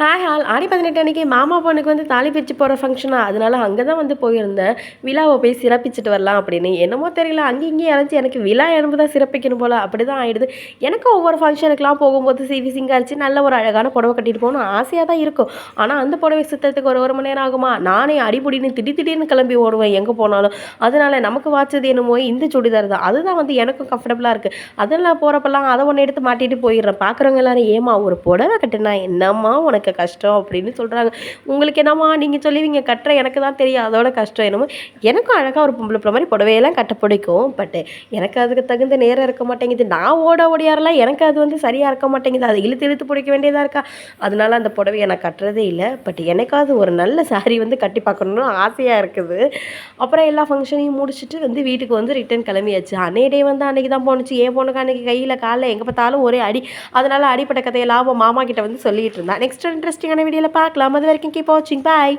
Hi hall ஆடி பதினெட்டு அன்றைக்கி மாமா பொண்ணுக்கு வந்து தாலி பிரித்து போகிற ஃபங்க்ஷனாக அதனால் அங்கே தான் வந்து போயிருந்தேன். விழாவை போய் சிறப்பிச்சுட்டு வரலாம் அப்படின்னு. என்னமோ தெரியல. அங்கே இங்கேயும் இறஞ்சி எனக்கு விழா என்பது தான் சிறப்பிக்கணும் போல். அப்படி தான் ஆகிடுது எனக்கு ஒவ்வொரு ஃபங்க்ஷனுக்குலாம் போகும்போது சிவி சிங்காரிச்சு நல்ல ஒரு அழகான புடவை கட்டிட்டு போகணும் ஆசையாக தான் இருக்கும். ஆனால் அந்த புடவை சுத்தத்துக்கு ஒரு ஒரு மணி நேரம் ஆகுமா? நானே அடிபுடின்னு திடீர் திடீர்னு கிளம்பி ஓடுவேன். எங்கே போனாலும். அதனால் நமக்கு வாச்சது என்னமோ இந்த சுடிதார் தான். அதுதான் வந்து எனக்கும் கம்ஃபர்டபுளாக இருக்குது அதெல்லாம் போகிறப்பெல்லாம் அதை ஒன்று எடுத்து மாட்டிட்டு போயிடுறேன். பார்க்குறவங்க எல்லாரும் ஏமா ஒரு புடவை கட்டுனா என்னம்மா உனக்கு? கஷ்டம் அப்படின்னு சொல்கிறாங்க உங்களுக்கு என்னம்மா நீங்கள் சொல்லுவீங்க கட்டுற எனக்கு தான் தெரியும் அதோட கஷ்டம் என்னமோ. எனக்கும் அழகாக ஒரு பொம்பளை பிள்ளை மாதிரி புடவையெல்லாம் கட்ட பிடிக்கும் பட்டு எனக்கு அதுக்கு தகுந்த நேரம் இருக்க மாட்டேங்குது. நான் ஓட ஓடியாரெல்லாம் எனக்கு அது வந்து சரியாக இருக்க மாட்டேங்குது. அதை இழுத்து இழுத்து பிடிக்க வேண்டியதாக இருக்கா? அதனால அந்த புடவையை நான் கட்டுறதே இல்லை பட் எனக்காவது ஒரு நல்ல சாரி வந்து கட்டி பார்க்கணுன்னு ஆசையாக இருக்குது. அப்புறம் எல்லா ஃபங்க்ஷனையும் முடிச்சுட்டு வந்து வீட்டுக்கு வந்து ரிட்டன் கிளம்பியாச்சு. அன்னைய டே வந்து அன்றைக்கி தான் போணுச்சு. ஏன் போனுக்கு அன்றைக்கி கையில் காலைல எங்கே பார்த்தாலும் ஒரே அடி. அதனால் அடிப்பட்ட கதையை லாபம் மாமா கிட்ட வந்து சொல்லிட்டு இருந்தான் நெக்ஸ்ட் இன்ட்ரெஸ்டிங்கான வீடியோவில் பார்க்கலாம். அது வரைக்கும் கீப் வாட்சிங் பாய்